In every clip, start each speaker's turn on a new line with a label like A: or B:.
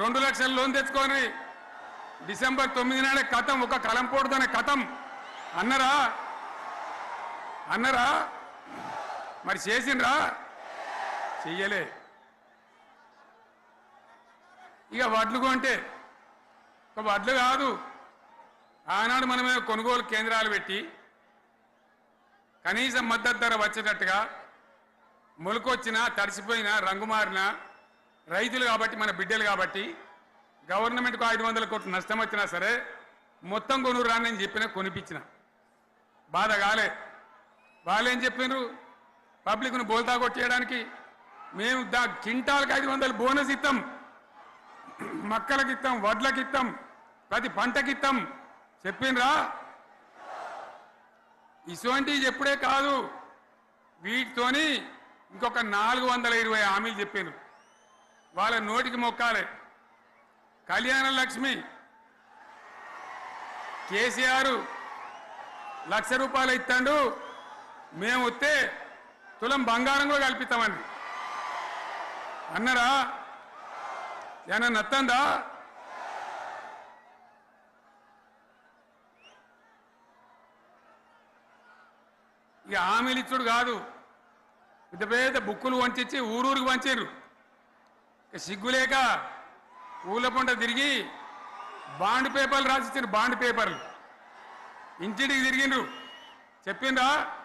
A: రెండు లక్షల లోన్ తెచ్చుకొని డిసెంబర్ తొమ్మిది నాడే కథం ఒక కలంపోటుతోనే కథం. అన్నరా? అన్నరా? మరి చేసిండ్రా? చెయ్యలే. ఇక వడ్లు కొంటే ఒక వడ్లు కాదు. ఆనాడు మనమే కొనుగోలు కేంద్రాలు పెట్టి కనీసం మద్దతు ధర వచ్చేటట్టుగా మొలకొచ్చినా తడిసిపోయినా రంగు మారినా రైతులు కాబట్టి మన బిడ్డలు కాబట్టి గవర్నమెంట్కు ఐదు వందల కోట్లు నష్టం వచ్చినా సరే మొత్తం కొనురు రాని నేను చెప్పిన కొనిపించిన. బాధ కాలే. వాళ్ళేం చెప్పినారు? పబ్లిక్ను బోల్తా కొట్టేయడానికి మేము దా కింటాలకు ఐదు వందలు బోనస్ ఇస్తాం మక్కలకి ఇస్తాం వడ్లకి ఇస్తాం ప్రతి పంటకి ఇస్తాం చెప్పినరా? ఇటువంటివి చెప్పుడే కాదు. వీటితోని ఇంకొక నాలుగు వందల ఇరవై హామీలు చెప్పిండ్రు వాళ్ళ నోటికి మొక్కాలి. కళ్యాణ లక్ష్మి. కేసీఆర్ లక్ష రూపాయలు ఇస్తాడు. మేము వస్తే తులం బంగారం కూడా కల్పిస్తామండి. అన్నరా ఏమన్నా నత్తందా? ఇక హామీలు ఇచ్చుడు కాదు. పెద్ద పెద్ద బుక్కులు వంచి ఊరూరికి వంచారు సిగ్గులేక ఊళ్ళ పంట తిరిగి బాండ్ పేపర్లు రాసిచ్చారు బాండ్ పేపర్లు. ఇంటింటికి తిరిగిండ్రు. చెప్పిండ్రా?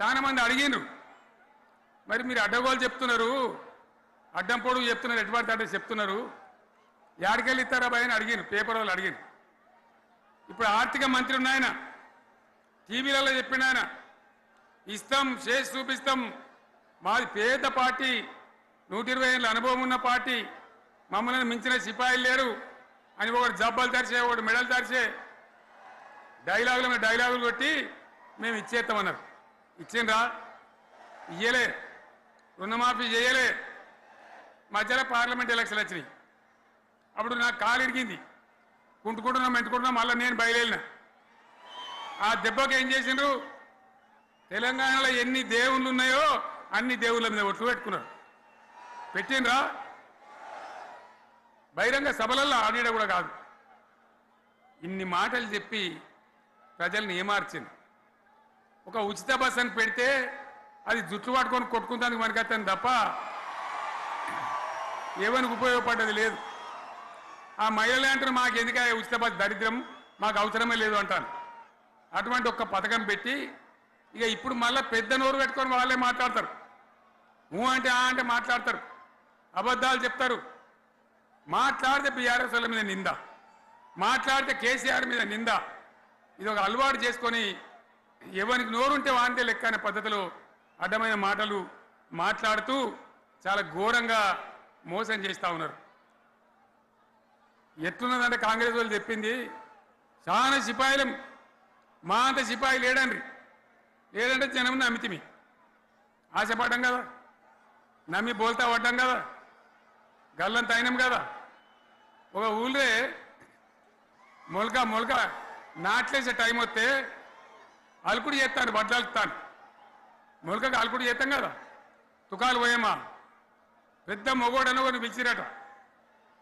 A: చాలా మంది అడిగిండ్రు. మరి మీరు అడ్డగోలు చెప్తున్నారు. అడ్డం పొడుగు చెప్తున్నారు. ఎటువంటి అంటే చెప్తున్నారు. యాడికెళ్ళి ఇస్తారా భయని అని పేపర్ వాళ్ళు అడిగారు ఇప్పుడు ఆర్థిక మంత్రి ఉన్నాయన టీవీలలో చెప్పిన ఆయన ఇస్తాం చేసి చూపిస్తాం మాది పేద పార్టీ. నూట ఇరవై ఏళ్ళ అనుభవం ఉన్న పార్టీ. మమ్మల్ని మించిన సిపాయిలు లేరు. అని ఒకటి జబ్బలు తెరిచే ఒకటి మెడలు తెరిచే డైలాగులు మీద డైలాగులు కొట్టి మేము ఇచ్చేస్తామన్నారు. ఇచ్చిండ్రా? ఇయ్యలే. రుణమాఫీ చేయలే. మధ్యలో పార్లమెంట్ ఎలక్షన్ వచ్చినాయి. అప్పుడు నాకు కాలు ఇరిగింది. కుంటుకుంటున్నాం మెంటుకుంటున్నాం మళ్ళీ నేను బయలుదేరిన. ఆ దెబ్బకి ఏం చేసిండ్రు? తెలంగాణలో ఎన్ని దేవుళ్ళు ఉన్నాయో అన్ని దేవుళ్ళ మీద ఒట్లు పెట్టుకున్నారు పెట్టిండ్రా? బహిరంగ సభలల్లో ఆడిడ కూడా కాదు. ఇన్ని మాటలు చెప్పి ప్రజల్ని ఏమార్చింది? ఒక ఉచిత బస్ అని పెడితే అది జుట్లు పట్టుకొని కొట్టుకుంటానికి మనకత్తాను తప్ప ఏమనికి ఉపయోగపడ్డది లేదు. ఆ మహిళలు అంటారు మాకు ఎందుక ఉచిత బస్ దరిద్రం? మాకు అవసరమే లేదు అంటాను అటువంటి ఒక పథకం పెట్టి ఇక ఇప్పుడు మళ్ళీ పెద్ద నోరు పెట్టుకొని వాళ్ళే మాట్లాడతారు. ఊ అంటే ఆ అంటే మాట్లాడతారు. అబద్ధాలు చెప్తారు. మాట్లాడితే బీఆర్ఎస్ వాళ్ళ మీద నింద. మాట్లాడితే కేసీఆర్ మీద నింద. ఇది ఒక అలవాటు చేసుకొని ఎవరికి నోరుంటే వాంతే లెక్క అనే పద్ధతిలో అడ్డమైన మాటలు మాట్లాడుతూ చాలా ఘోరంగా మోసం చేస్తూ ఉన్నారు. ఎట్లున్నదంటే కాంగ్రెస్ వాళ్ళు చెప్పింది చాలా సిపాయిలు మా అంత సిపాయి లేడండ్రి. లేదంటే జనం నమ్మితిమి. ఆశపడ్డం కదా. నమ్మి బోల్తా పడ్డాం కదా. గల్లంత అయినాం కదా. ఒక ఊళ్ళే మొలక మొలక నాట్లేసే టైం వస్తే అలుకుడు చేస్తాను బట్టలు మొలకకు అలుకుడు చేస్తాం కదా. తుకాలు పోయేమా? పెద్ద మొగోడని ఒకరిని పిలిచిరట.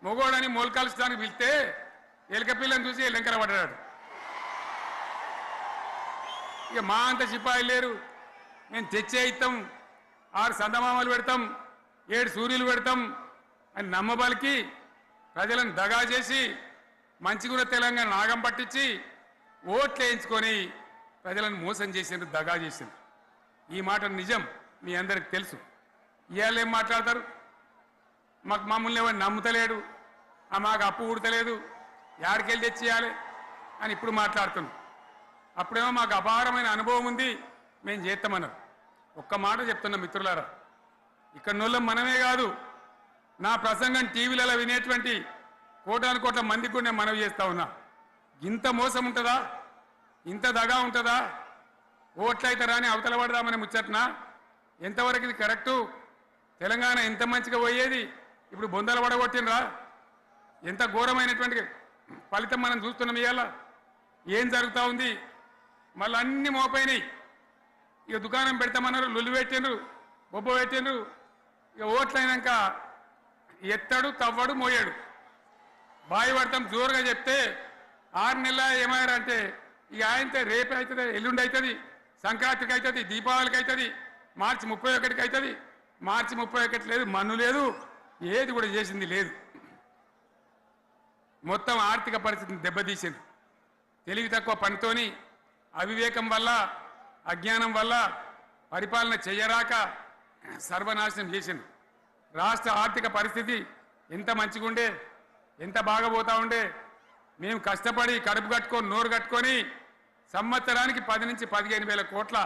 A: మొగోడని మొలకాల్చడానికి పిలిస్తే ఎలక పిల్లని చూసి ఎల్లంకర పడ్డాడు. ఇక మా అంత సిపాయి లేరు. మేము తెచ్చే ఇస్తాం ఆరు సందమామలు పెడతాం ఏడు సూర్యులు పెడతాం అని నమ్మబలికి ప్రజలను దగా చేసి మంచిగున్న తెలంగాణ నాగం పట్టించి ఓట్లు వేయించుకొని ప్రజలను మోసం చేసిండ్రు దగా చేసింది. ఈ మాట నిజం మీ అందరికి తెలుసు. ఇవాళ ఏం మాట్లాడతారు? మాకు మమ్మల్ని ఎవరు నమ్ముతలేడు ఆ మాకు అప్పు ఉడతలేదు యాడికెళ్ళి తెచ్చియాలి అని ఇప్పుడు మాట్లాడుతున్నాం. అప్పుడేమో మాకు అపారమైన అనుభవం ఉంది మేము చేస్తామన్నారు. ఒక్క మాట చెప్తున్న మిత్రులారా. ఇక్కడ నోళ్ళం మనమే కాదు నా ప్రసంగం టీవీలలో వినేటువంటి కోటాను కోట్ల మందికి కూడా నేను మనవి చేస్తా ఉన్నా. ఇంత మోసం ఉంటుందా? ఇంత దగా ఉంటుందా? ఓట్లయితే రాని అవతల పడదామని ముచ్చట్నా? ఎంతవరకు ఇది కరెక్టు? తెలంగాణ ఎంత మంచిగా పోయేది? ఇప్పుడు బొందలు పడగొట్టినరా ఎంత ఘోరమైనటువంటి ఫలితం మనం చూస్తున్నాం ఇవాళ. ఏం జరుగుతూ ఉంది? మళ్ళీ అన్ని మోపైనాయి. ఇక దుకాణం పెడతామన్నారు లులు పెట్టిండ్రు బొబ్బ పెట్టినరు ఇక ఓట్లు అయినాక ఎత్తడు తవ్వడు మోయాడు. బాయి పడతాం జోరుగా చెప్తే ఆరు నెలల ఏమయ్యారంటే ఇక ఆయనతో రేపు అవుతుంది ఎల్లుండి అవుతుంది సంక్రాంతికి అవుతుంది దీపావళికి అవుతుంది మార్చి ముప్పై ఒకటికి అవుతుంది. మార్చి ముప్పై ఒకటి లేదు మన్ను లేదు ఏది కూడా చేసింది లేదు. మొత్తం ఆర్థిక పరిస్థితిని దెబ్బతీసింది. తెలివి తక్కువ పనితోని అవివేకం వల్ల అజ్ఞానం వల్ల పరిపాలన చేయరాక సర్వనాశనం చేసింది. రాష్ట్ర ఆర్థిక పరిస్థితి ఎంత మంచిగుండే ఎంత బాగా పోతా ఉండే మేము కష్టపడి కడుపు కట్టుకొని నోరు కట్టుకొని సంవత్సరానికి పది నుంచి పదిహేను వేల కోట్ల